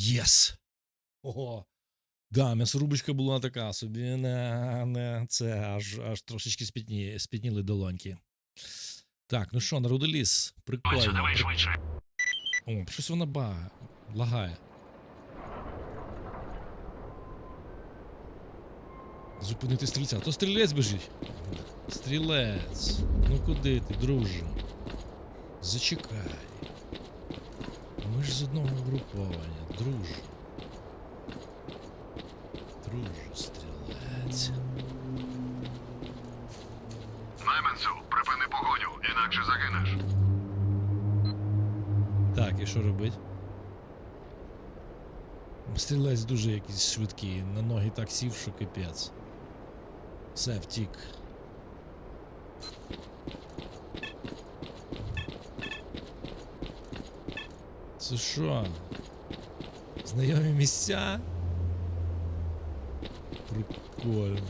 Єс! Ого! Да, м'ясорубочка була така собі. Не, не, це аж, аж трошечки спітні, спітніли долоньки. Так, ну що, народоліс, прикольно. давай швидше. О, щось вона ба... лагає. Зупинити стрільця. То стрілець біжить. Стрілець. Ну куди ти, друже? Зачекай. Ми ж з одного угруповання, друже. Друже, стрілець. Найманцю, припини погоню, інакше загинеш. Так, і що робить? Стрілець дуже якийсь швидкий, на ноги так сів, що капець. Все, втік. Це що? Знайомі місця? Прикольно.